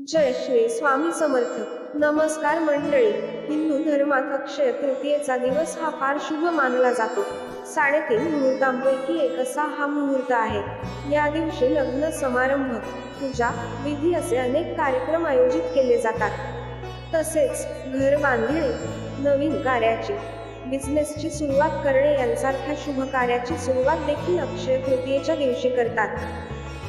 जय श्री स्वामी समर्थ. नमस्कार मंडळी. हिंदू धर्मात अक्षय तृतीयेचा दिवस हा फार शुभ मानला जातो. साडेतीन मुहूर्तांपैकी एक असा हा मुहूर्त आहे. या दिवशी लग्न समारंभ पूजा विधी असे अनेक कार्यक्रम आयोजित केले जातात. तसेच घर बांधणे नवीन कार्याची बिझनेसची सुरुवात करणे यांसारख्या शुभ कार्याची सुरुवात देखील अक्षय तृतीयेच्या दिवशी करतात.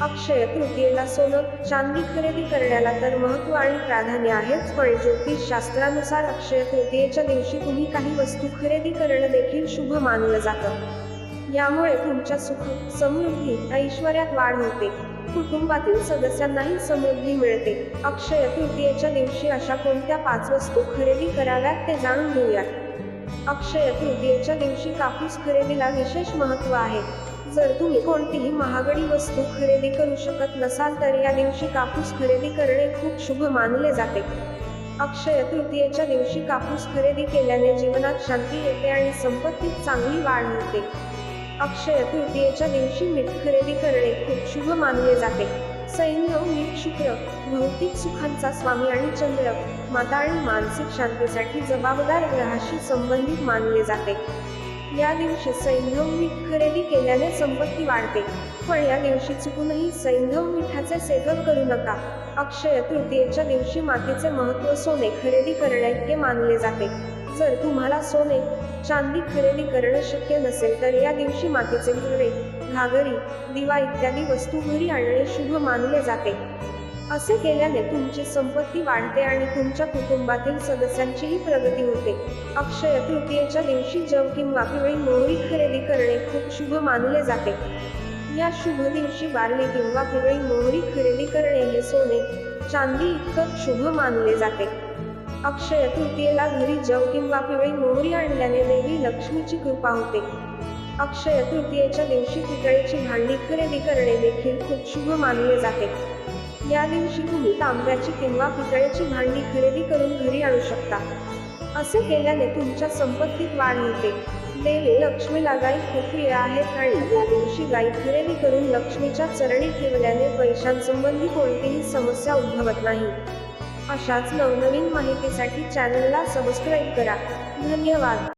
अक्षय तृतीयेला सोनं चांदी खरेदी करण्याला तर महत्त्व आणि प्राधान्य आहेच पण ज्योतिष शास्त्रानुसार अक्षय तृतीयेच्या दिवशी तुम्ही काही वस्तू खरेदी करणं देखील शुभ मानलं जातं. यामुळे तुमच्या सुख समृद्धी ऐश्वर्यात वाढ होते. कुटुंबातील सदस्यांनाही समृद्धी मिळते. अक्षय तृतीयेच्या दिवशी अशा कोणत्या पाच वस्तू खरेदी कराव्यात ते जाणून घेऊयात. अक्षय तृतीयेच्या दिवशी कापूस खरेदीला विशेष महत्त्व आहे. जर तुम्ही कोणतीही महागडी वस्तू खरेदी करू शकत नसाल तर या दिवशी कापूस खरेदी करणे खूप शुभ मानले जाते. अक्षय तृतीयेच्या दिवशी कापूस खरेदी केल्याने जीवनात शांती येते आणि संपत्तीत चांगली वाढ होते अक्षय तृतीयेच्या दिवशी मीठ खरेदी करणे खूप शुभ मानले जाते. सैन्य मीठ शुक्र भौतिक सुखांचा स्वामी आणि चंद्र माता आणि मानसिक शांतीसाठी जबाबदार ग्रहाशी संबंधित मानले जाते. या दिवशी सैंधव मीठ खरेदी केल्याने संपत्ती वाढते. पण या दिवशी चुकूनही सैंधव मिठाचे सेवन करू नका. अक्षय तृतीयेच्या दिवशी मातीचे महत्त्व सोने खरेदी करण्याइतके मानले जाते. जर तुम्हाला सोने चांदी खरेदी करणं शक्य नसेल तर या दिवशी मातीचे गुरवे घागरी दिवा इत्यादी वस्तू घरी आणणे शुभ मानले जाते. असे केल्याने तुमची संपत्ती वाढते आणि तुमच्या कुटुंबातील सदस्यांचीही प्रगती होते. अक्षय तृतीयेच्या दिवशी जव किंवा पिवळी मोहरी खरेदी करणे खूप शुभ मानले जाते. या शुभ दिवशी बारली किंवा पिवळी मोहरी खरेदी करणे हे सोने चांदी इतकं शुभ मानले जाते. अक्षय तृतीयेला घरी जव किंवा पिवळी मोहरी आणल्याने देवी लक्ष्मीची कृपा होते. अक्षय तृतीयेच्या दिवशी पितळेची भांडी खरेदी करणे देखील खूप शुभ मानले जाते. या दिवशी तुम्ही तांब्याची किंवा पितळ्याची भांडी खरेदी करून घरी आणू शकता. असे केल्याने तुमच्या संपत्तीत वाढ होते. देवी लक्ष्मीला गाई खूप वेळ आहेत आणि या दिवशी गाई खरेदी करून लक्ष्मीच्या चरणी ठेवल्याने पैशांसंबंधी कोणतीही समस्या उद्भवत नाही. अशाच नवनवीन माहितीसाठी चॅनलला सबस्क्राईब करा. धन्यवाद.